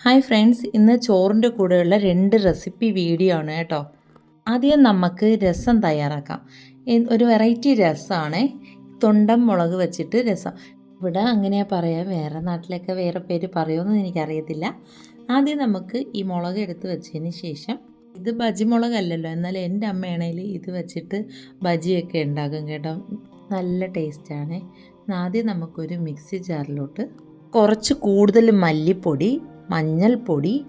Hi friends ഇന്ന് ചോറിന്റെ കൂടെയുള്ള രണ്ട് റെസിപ്പി വീഡിയോ ആണ് കേട്ടോ. ആദ്യം നമുക്ക് രസം തയ്യാറാക്കാം. ഒരു വെറൈറ്റി രസമാണ്. തൊണ്ടൻ മുളക് വെച്ചിട്ട് രസം. ഇവിടെ അങ്ങനെയാ പറയാം വേറെ നാട്ടിലൊക്കെ വേറെ പേര് പറയുമെന്ന് എനിക്കറിയത്തില്ല. ആദ്യം നമുക്ക് ഈ മുളക് എടുത്ത് വെച്ചതിന് ശേഷം ഇത് ബജി മുളകല്ലല്ലോ എന്നാൽ എന്റെ അമ്മയാണെങ്കിൽ ഇത് വെച്ചിട്ട് ബജിയൊക്കെ ഉണ്ടാക്കും കേട്ടോ. നല്ല ടേസ്റ്റാണ്. ആദ്യം നമുക്കൊരു മിക്സി ജാറിലോട്ട് കുറച്ച് കൂടുതൽ മല്ലിപ്പൊടി മഞ്ഞൾപ്പൊടി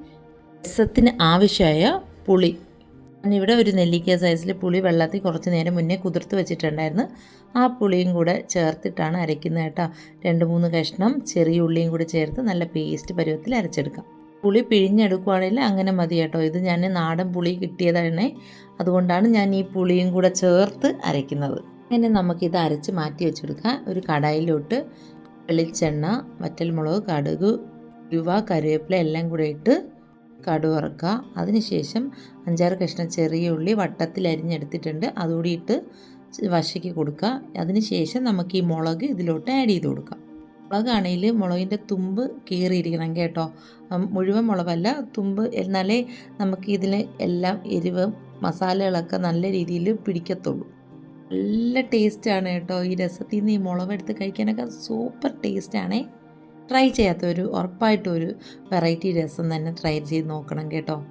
രസത്തിന് ആവശ്യമായ പുളി. ഇവിടെ ഒരു നെല്ലിക്ക സൈസിൽ പുളി വെള്ളത്തിൽ കുറച്ച് നേരം മുന്നേ കുതിർത്ത് വെച്ചിട്ടുണ്ടായിരുന്നു. ആ പുളിയും കൂടെ ചേർത്തിട്ടാണ് അരയ്ക്കുന്നത് കേട്ടോ. രണ്ട് മൂന്ന് കഷ്ണം ചെറിയ ഉള്ളിയും കൂടെ ചേർത്ത് നല്ല പേസ്റ്റ് പരുവത്തിൽ അരച്ചെടുക്കാം. പുളി പിഴിഞ്ഞെടുക്കുവാണെങ്കിൽ അങ്ങനെ മതി കേട്ടോ. ഇത് ഞാൻ നാടൻ പുളി കിട്ടിയതാണ്. അതുകൊണ്ടാണ് ഞാൻ ഈ പുളിയും കൂടെ ചേർത്ത് അരയ്ക്കുന്നത്. അങ്ങനെ നമുക്കിത് അരച്ച് മാറ്റി വെച്ചെടുക്കാം. ഒരു കടായിലോട്ട് വെളിച്ചെണ്ണ വറ്റൽമുളക് കടുക് ഉലുവ കറിവേപ്പില എല്ലാം കൂടെ ഇട്ട് കടു വറുക്കുക. അതിനുശേഷം അഞ്ചാറ് കഷ്ണം ചെറിയ ഉള്ളി വട്ടത്തിൽ അരിഞ്ഞെടുത്തിട്ടുണ്ട്. അതുകൂടി ഇട്ട് വശയ്ക്ക് കൊടുക്കുക. അതിനുശേഷം നമുക്ക് ഈ മുളക് ഇതിലോട്ട് ആഡ് ചെയ്ത് കൊടുക്കാം. മുളകാണെങ്കിൽ മുളകിന്റെ തുമ്പ് കീറിയിരിക്കണം കേട്ടോ. മുഴുവൻ മുളകല്ല തുമ്പ് എന്നാലേ നമുക്ക് ഇതിന് എല്ലാം എരിവ് മസാലകളൊക്കെ നല്ല രീതിയിൽ പിടിക്കത്തുള്ളൂ. നല്ല ടേസ്റ്റാണ് കേട്ടോ ഈ രസത്തിൽ നിന്ന് ഈ മുളകെടുത്ത് കഴിക്കാനൊക്കെ സൂപ്പർ ടേസ്റ്റാണേ ട്രൈ ചെയ്യാത്തൊരു ഉറപ്പായിട്ടും ഒരു വെറൈറ്റി രസം തന്നെ ട്രൈ ചെയ്ത് നോക്കണം കേട്ടോ.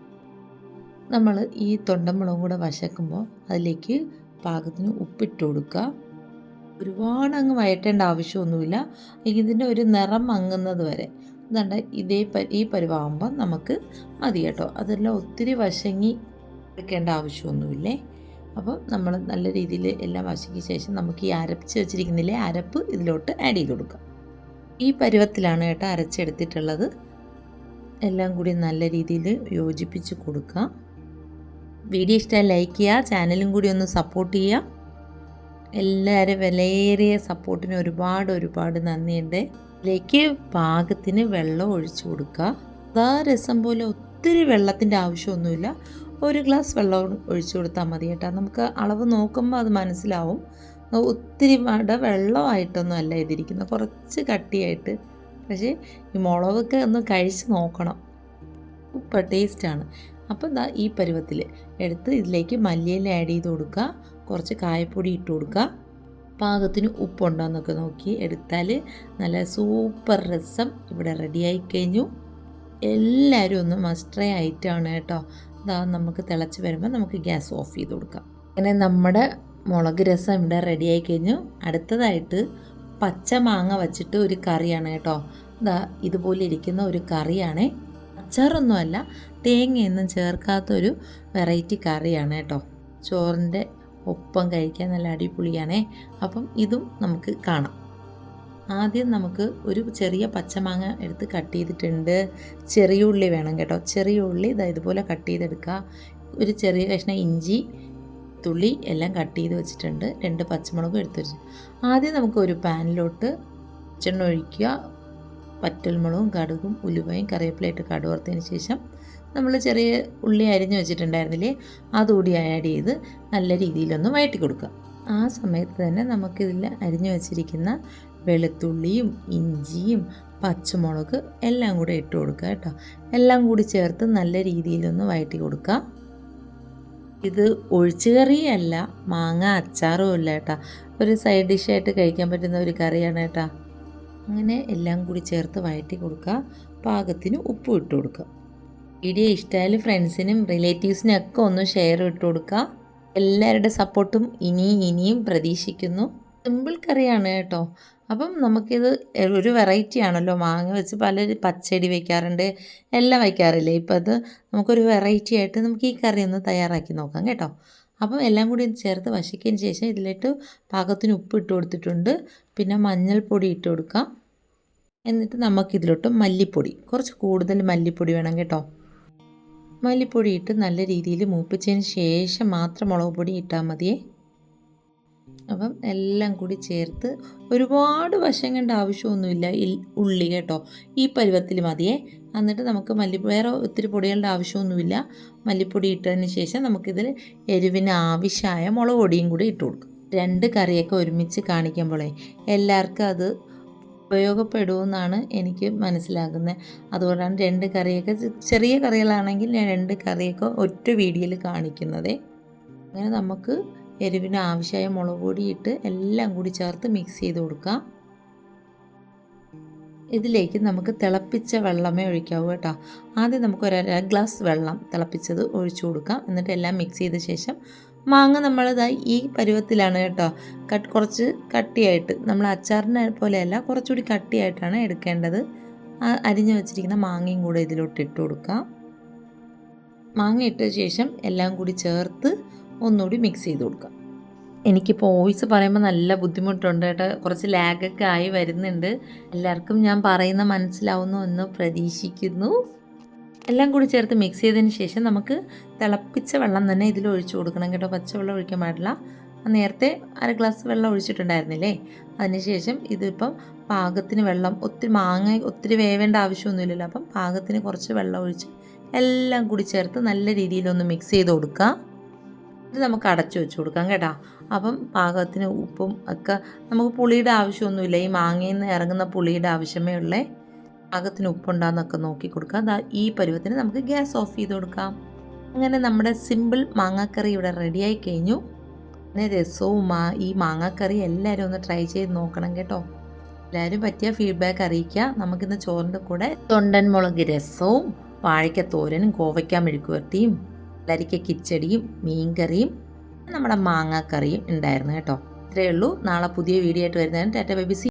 നമ്മൾ ഈ തൊണ്ടമുളകും കൂടെ വശക്കുമ്പോൾ അതിലേക്ക് പാകത്തിന് ഉപ്പിട്ട് കൊടുക്കുക. ഒരുപാട് അങ്ങ് വയറ്റേണ്ട ആവശ്യമൊന്നുമില്ല. ഇതിന്റെ ഒരു നിറം മങ്ങുന്നത് വരെ. ഇതാണ്ട് ഇതേ ഈ പരുവാകുമ്പോൾ നമുക്ക് മതി കേട്ടോ. അതെല്ലാം ഒത്തിരി വശങ്ങി വെക്കേണ്ട ആവശ്യമൊന്നുമില്ലേ? അപ്പോൾ നമ്മൾ നല്ല രീതിയിൽ എല്ലാം വശക്കിയ ശേഷം നമുക്ക് ഈ അരപ്പിച്ച് വെച്ചിരിക്കുന്നില്ലേ? അരപ്പ് ഇതിലോട്ട് ആഡ് ചെയ്ത് കൊടുക്കാം ഈ പരുവത്തിലാണ് കേട്ടോ അരച്ചെടുത്തിട്ടുള്ളത്. എല്ലാം കൂടി നല്ല രീതിയിൽ യോജിപ്പിച്ച് കൊടുക്കുക. വീഡിയോ ഇഷ്ടമായി ലൈക്ക് ചെയ്യുക ചാനലും കൂടി ഒന്ന് സപ്പോർട്ട് ചെയ്യുക. എല്ലാവരും വിലയേറിയ സപ്പോർട്ടിന് ഒരുപാട് ഒരുപാട് നന്ദിയുണ്ട്. ഇതിലേക്ക് പാകത്തിന് വെള്ളം ഒഴിച്ചു കൊടുക്കുക. അതാ രസം പോലെ ഒത്തിരി വെള്ളത്തിന്റെ ആവശ്യമൊന്നുമില്ല. ഒരു ഗ്ലാസ് വെള്ളം ഒഴിച്ചു കൊടുത്താൽ മതി കേട്ടോ. നമുക്ക് അളവ് നോക്കുമ്പോൾ അത് മനസ്സിലാവും. ഒത്തിരി മട വെള്ളമായിട്ടൊന്നും അല്ല ഇതിരിക്കുന്നത്. കുറച്ച് കട്ടിയായിട്ട്. പക്ഷേ ഈ മുളകൊക്കെ ഒന്ന് കഴിച്ച് നോക്കണം. ഉപ്പ് ടേസ്റ്റാണ്. അപ്പോൾ ദാ ഈ പരുവത്തിൽ എടുത്ത് ഇതിലേക്ക് മല്ലിയില ആഡ് ചെയ്ത് കൊടുക്കുക. കുറച്ച് കായപ്പൊടി ഇട്ട് കൊടുക്കുക. പാകത്തിന് ഉപ്പുണ്ടോ എന്നൊക്കെ നോക്കി എടുത്താൽ നല്ല സൂപ്പർ രസം ഇവിടെ റെഡിയായി കഴിഞ്ഞു. എല്ലാവരും ഒന്ന് മസ്റ്ററേ ഐറ്റമാണ് കേട്ടോ. ഇതാ നമുക്ക് തിളച്ച് വരുമ്പോൾ നമുക്ക് ഗ്യാസ് ഓഫ് ചെയ്ത് കൊടുക്കാം. അങ്ങനെ നമ്മുടെ മുളക് രസം ഇവിടെ ആയി കഴിഞ്ഞു. അടുത്തതായിട്ട് പച്ച മാങ്ങ വച്ചിട്ട് ഒരു കറിയാണ് കേട്ടോ. ഇതാ ഇതുപോലെ ഇരിക്കുന്ന ഒരു കറിയാണ്. അച്ചാറൊന്നുമല്ല തേങ്ങയൊന്നും ചേർക്കാത്തൊരു വെറൈറ്റി കറിയാണ് കേട്ടോ. ചോറിന്റെ ഒപ്പം കഴിക്കാൻ നല്ല അടിപൊളിയാണേ. അപ്പം ഇതും നമുക്ക് കാണാം. ആദ്യം നമുക്ക് ഒരു ചെറിയ പച്ചമാങ്ങ എടുത്ത് കട്ട് ചെയ്തിട്ടുണ്ട്. ചെറിയ ഉള്ളി വേണം കേട്ടോ. ചെറിയ ഉള്ളി ഇതാ ഇതുപോലെ കട്ട് ചെയ്തെടുക്കുക. ഒരു ചെറിയ കഷ്ണം ഇഞ്ചി തുള്ളി എല്ലാം കട്ട് ചെയ്ത് വെച്ചിട്ടുണ്ട്. രണ്ട് പച്ചമുളകും എടുത്ത് വെച്ചു. ആദ്യം നമുക്ക് ഒരു പാനിലോട്ട് വെളിച്ചെണ്ണ ഒഴിക്കുക. പറ്റൽമുളകും കടുകും ഉലുവയും കറിവേപ്പിലയിട്ട് കടുവർത്തതിന് ശേഷം നമ്മൾ ചെറിയ ഉള്ളി അരിഞ്ഞ് വെച്ചിട്ടുണ്ടായിരുന്നില്ലേ അതുകൂടി ആഡ് ചെയ്ത് നല്ല രീതിയിലൊന്ന് വഴറ്റി കൊടുക്കുക. ആ സമയത്ത് തന്നെ നമുക്കിതിൽ അരിഞ്ഞു വെച്ചിരിക്കുന്ന വെളുത്തുള്ളിയും ഇഞ്ചിയും പച്ചമുളക് എല്ലാം കൂടെ ഇട്ട് കൊടുക്കുക കേട്ടോ. എല്ലാം കൂടി ചേർത്ത് നല്ല രീതിയിലൊന്ന് വഴറ്റി കൊടുക്കുക. ഇത് ഒഴിച്ചു കറിയല്ല. മാങ്ങ അച്ചാറും അല്ല കേട്ടോ. ഒരു സൈഡ് ഡിഷായിട്ട് കഴിക്കാൻ പറ്റുന്ന ഒരു കറിയാണ് കേട്ടോ. അങ്ങനെ എല്ലാം കൂടി ചേർത്ത് വഴറ്റി കൊടുക്കുക. പാകത്തിന് ഉപ്പ് ഇട്ട് കൊടുക്കുക. വീഡിയോ ഇഷ്ടമായാലും ഫ്രണ്ട്സിനും റിലേറ്റീവ്സിനും ഒക്കെ ഒന്ന് ഷെയർ ഇട്ട് കൊടുക്കുക. എല്ലാവരുടെ സപ്പോർട്ടും ഇനിയും ഇനിയും പ്രതീക്ഷിക്കുന്നു. സിമ്പിൾ കറിയാണ് കേട്ടോ. അപ്പം നമുക്കിത് ഒരു വെറൈറ്റി ആണല്ലോ. മാങ്ങ വെച്ച് പല പച്ചടി വയ്ക്കാറുണ്ട് എല്ലാം വയ്ക്കാറില്ലേ ഇപ്പം അത് നമുക്കൊരു വെറൈറ്റി ആയിട്ട് നമുക്ക് ഈ കറി ഒന്ന് തയ്യാറാക്കി നോക്കാം കേട്ടോ. അപ്പം എല്ലാം കൂടി ചേർത്ത് വശിക്കതിന് ശേഷം ഇതിലിട്ട് പാകത്തിന് ഉപ്പ് ഇട്ട് കൊടുത്തിട്ടുണ്ട്. പിന്നെ മഞ്ഞൾപ്പൊടി ഇട്ട് കൊടുക്കാം. എന്നിട്ട് നമുക്കിതിലോട്ട് മല്ലിപ്പൊടി കുറച്ച് കൂടുതൽ മല്ലിപ്പൊടി വേണം കേട്ടോ. മല്ലിപ്പൊടി ഇട്ട് നല്ല രീതിയിൽ മൂപ്പിച്ചതിന് ശേഷം മാത്രം മുളക് പൊടി ഇട്ടാൽ മതിയേ. അപ്പം എല്ലാം കൂടി ചേർത്ത് ഒരുപാട് വശങ്ങേണ്ട ആവശ്യമൊന്നുമില്ല. ഉള്ളി കേട്ടോ. ഈ പരുവത്തിൽ മതിയേ. എന്നിട്ട് നമുക്ക് മല്ലി വേറെ ഒത്തിരി പൊടികളുടെ ആവശ്യമൊന്നുമില്ല. മല്ലിപ്പൊടി ഇട്ടതിന് ശേഷം നമുക്കിതിൽ എരിവിന് ആവശ്യമായ മുളക് പൊടിയും കൂടി ഇട്ട് കൊടുക്കും. രണ്ട് കറിയൊക്കെ ഒരുമിച്ച് കാണിക്കുമ്പോഴേ എല്ലാവർക്കും അത് ഉപയോഗപ്പെടുമെന്നാണ് എനിക്ക് മനസ്സിലാകുന്നത്. അതുകൊണ്ടാണ് രണ്ട് കറിയൊക്കെ ചെറിയ കറികളാണെങ്കിൽ ഞാൻ രണ്ട് കറിയൊക്കെ ഒറ്റ വീഡിയോയിൽ കാണിക്കുന്നത്. അങ്ങനെ നമുക്ക് എരിവിന് ആവശ്യമായ മുളക് പൊടി ഇട്ട് എല്ലാം കൂടി ചേർത്ത് മിക്സ് ചെയ്ത് കൊടുക്കാം. ഇതിലേക്ക് നമുക്ക് തിളപ്പിച്ച വെള്ളമേ ഒഴിക്കാവൂ കേട്ടോ. ആദ്യം നമുക്ക് ഒരു അര ഗ്ലാസ് വെള്ളം തിളപ്പിച്ചത് ഒഴിച്ചു കൊടുക്കാം. എന്നിട്ട് എല്ലാം മിക്സ് ചെയ്ത ശേഷം മാങ്ങ നമ്മളിതാ ഈ പരുവത്തിലാണ് കേട്ടോ. കട്ട് കുറച്ച് കട്ടിയായിട്ട് നമ്മൾ അച്ചാറിനെ പോലെയല്ല കുറച്ചുകൂടി കട്ടിയായിട്ടാണ് എടുക്കേണ്ടത്. ആ അരിഞ്ഞു വെച്ചിരിക്കുന്ന മാങ്ങയും കൂടെ ഇതിലോട്ട് ഇട്ട് കൊടുക്കാം. മാങ്ങ ഇട്ട ശേഷം എല്ലാം കൂടി ചേർത്ത് ഒന്നുകൂടി മിക്സ് ചെയ്ത് കൊടുക്കാം. എനിക്കിപ്പോൾ വോയിസ് പറയുമ്പോൾ നല്ല ബുദ്ധിമുട്ടുണ്ട് കേട്ടോ. കുറച്ച് ലാഗൊക്കെ ആയി വരുന്നുണ്ട്. എല്ലാവർക്കും ഞാൻ പറയുന്ന മനസ്സിലാവുന്നു എന്ന് പ്രതീക്ഷിക്കുന്നു. എല്ലാം കൂടി ചേർത്ത് മിക്സ് ചെയ്തതിന് ശേഷം നമുക്ക് തിളപ്പിച്ച വെള്ളം തന്നെ ഇതിൽ ഒഴിച്ചു കൊടുക്കണം കേട്ടോ. പച്ചവെള്ളം ഒഴിക്കാൻ പാടില്ല. നേരത്തെ അര ഗ്ലാസ് വെള്ളം ഒഴിച്ചിട്ടുണ്ടായിരുന്നില്ലേ? അതിനുശേഷം ഇതിപ്പം പാകത്തിന് വെള്ളം ഒത്തിരി മാങ്ങ ഒത്തിരി വേവേണ്ട ആവശ്യമൊന്നുമില്ലല്ലോ. അപ്പം പാകത്തിന് കുറച്ച് വെള്ളം ഒഴിച്ച് എല്ലാം കൂടി ചേർത്ത് നല്ല രീതിയിലൊന്ന് മിക്സ് ചെയ്ത് കൊടുക്കുക ഇത് നമുക്ക് അടച്ചു വെച്ച് കൊടുക്കാം കേട്ടോ. അപ്പം പാകത്തിന് ഉപ്പും ഒക്കെ നമുക്ക് പുളിയുടെ ആവശ്യമൊന്നുമില്ല. ഈ മാങ്ങയിൽ നിന്ന് ഇറങ്ങുന്ന പുളിയുടെ ആവശ്യമേ ഉള്ളേ. പാകത്തിന് ഉപ്പുണ്ടാകുന്നൊക്കെ നോക്കി കൊടുക്കാം. ദാ ഈ പരുവത്തിന് നമുക്ക് ഗ്യാസ് ഓഫ് ചെയ്ത് കൊടുക്കാം. അങ്ങനെ നമ്മുടെ സിമ്പിൾ മാങ്ങാക്കറി ഇവിടെ റെഡിയായി കഴിഞ്ഞു. പിന്നെ രസവും മാ ഈ മാങ്ങാക്കറി എല്ലാവരും ഒന്ന് ട്രൈ ചെയ്ത് നോക്കണം കേട്ടോ. എല്ലാവരും പറ്റിയ ഫീഡ്ബാക്ക് അറിയിക്കുക. നമുക്കിന്ന് ചോറിന്റെ കൂടെ തൊണ്ടൻ മുളക് രസവും വാഴയ്ക്ക തോരനും കോവയ്ക്ക മെഴുക്കുവരട്ടിയും വെള്ളരിക്ക കിച്ചടിയും മീൻകറിയും നമ്മുടെ മാങ്ങാക്കറിയും ഉണ്ടായിരുന്നു കേട്ടോ. ഇത്രയേ ഉള്ളൂ. നാളെ പുതിയ വീഡിയോ ആയിട്ട് വരുന്നതിന് ടാറ്റ ബേബി